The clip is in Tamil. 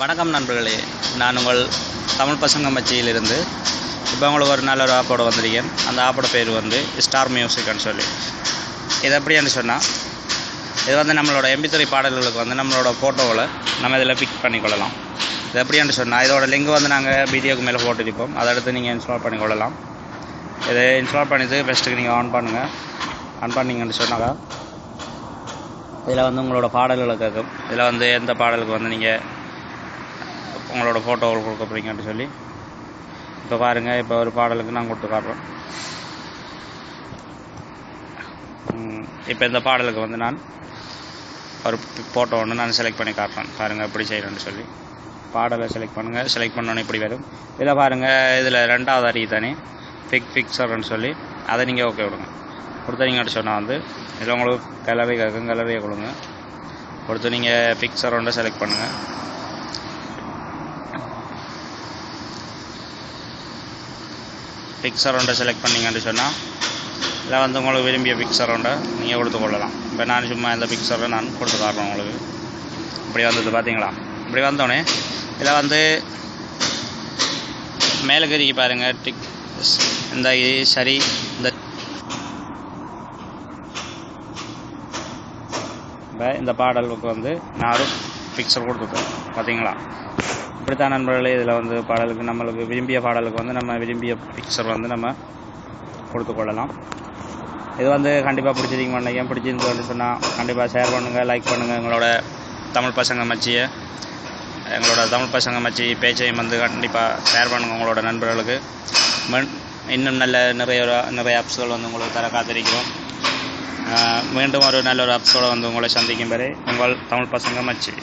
வணக்கம் நண்பர்களே. நான் உங்கள் தமிழ் பசங்க மச்சியிலிருந்து இப்போ உங்களுக்கு ஒரு நல்ல ஒரு ஆப்போட வந்திருக்கேன். அந்த ஆப்போட பேர் வந்து ஸ்டார் மியூசிக்னு சொல்லி. இது எப்படின்னு சொன்னால் இது வந்து நம்மளோட எம்பித்துறை பாடல்களுக்கு வந்து நம்மளோட ஃபோட்டோவில் நம்ம இதில் பிக் பண்ணிக்கொள்ளலாம். இது எப்படின்னு சொன்னால் இதோட லிங்க் வந்து நாங்கள் வீடியோக்கு மேலே போட்டுருப்போம். அதை அடுத்து நீங்கள் இன்ஸ்டால் பண்ணிக்கொள்ளலாம். இதை இன்ஸ்டால் பண்ணிவிட்டு ஃபஸ்ட்டுக்கு நீங்கள் ஆன் பண்ணுங்கள் ஆன் பண்ணீங்கன்னு சொன்னாக்கா இதில் வந்து உங்களோட பாடல்களை கேட்கும். இதில் வந்து எந்த பாடலுக்கு வந்து நீங்கள் உங்களோட ஃபோட்டோவில் கொடுக்க போறீங்கன்னு சொல்லி. இப்போ பாருங்கள் இப்போ ஒரு பாடலுக்கு நான் கொடுத்து காட்டுறேன் இப்போ இந்த பாடலுக்கு வந்து நான் ஒரு ஃபோட்டோ ஒன்று நான் செலக்ட் பண்ணி காட்டுறேன். பாருங்கள் எப்படி செய்யணும்னு சொல்லி. பாடலை செலக்ட் பண்ணுங்கள் செலக்ட் பண்ணோன்னே இப்படி வரும். இதில் பாருங்கள் இதில் ரெண்டாவது அறிவு தானே. ஃபிக் பிக்சர்னு சொல்லி அதை நீங்கள் ஓகே விடுங்க. கொடுத்தீங்கன்னு சொன்னால் வந்து இதில் உங்களுக்கு கலவை கேட்கும் கலரையை கொடுங்க. கொடுத்து நீங்கள் பிக்சர் ஒன்று செலக்ட் பண்ணுங்கள் பிக்சர் ஒன்றை செலக்ட் பண்ணிங்கன்னு சொன்னால் இல்லை வந்து உங்களுக்கு விரும்பிய பிக்சர் ஒன்றை நீங்கள் கொடுத்து கொள்ளலாம். இப்போ நான் சும்மா இந்த பிக்சரை நான் கொடுத்து காட்டுறேன் உங்களுக்கு. இப்படி வந்தது பார்த்தீங்களா? இப்படி வந்தோடனே இதில் வந்து மேலகரிக்கு பாருங்கள் டிக் இந்த இது சரி இந்த இப்போ இந்த பாடலுக்கு வந்து நான் ஒரு பிக்சர் கொடுத்துருக்கேன் பார்த்தீங்களா? இப்படித்தான் நண்பர்களே இதில் வந்து பாடலுக்கு நம்மளுக்கு விரும்பிய பாடலுக்கு வந்து நம்ம விரும்பிய பிக்சர் வந்து நம்ம கொடுத்து கொள்ளலாம். இது வந்து கண்டிப்பாக பிடிச்சிருக்கீங்க மாட்டேங்க பிடிச்சிருந்து சொன்னால் கண்டிப்பாக ஷேர் பண்ணுங்கள் லைக் பண்ணுங்கள் எங்களோட தமிழ் பசங்க மச்சியை எங்களோட தமிழ் பசங்க மச்சி பேச்சையும் வந்து கண்டிப்பாக ஷேர் பண்ணுங்கள் உங்களோட நண்பர்களுக்கு. இன்னும் நல்ல நிறைய நிறைய ஆப்ஸ்கள் வந்து உங்களுக்கு தர காத்திருக்கிறோம். மீண்டும் ஒரு நல்ல ஒரு ஆப்ஸோடு வந்து உங்களை சந்திக்கும் வரை உங்கள் தமிழ் பசங்க மச்சி.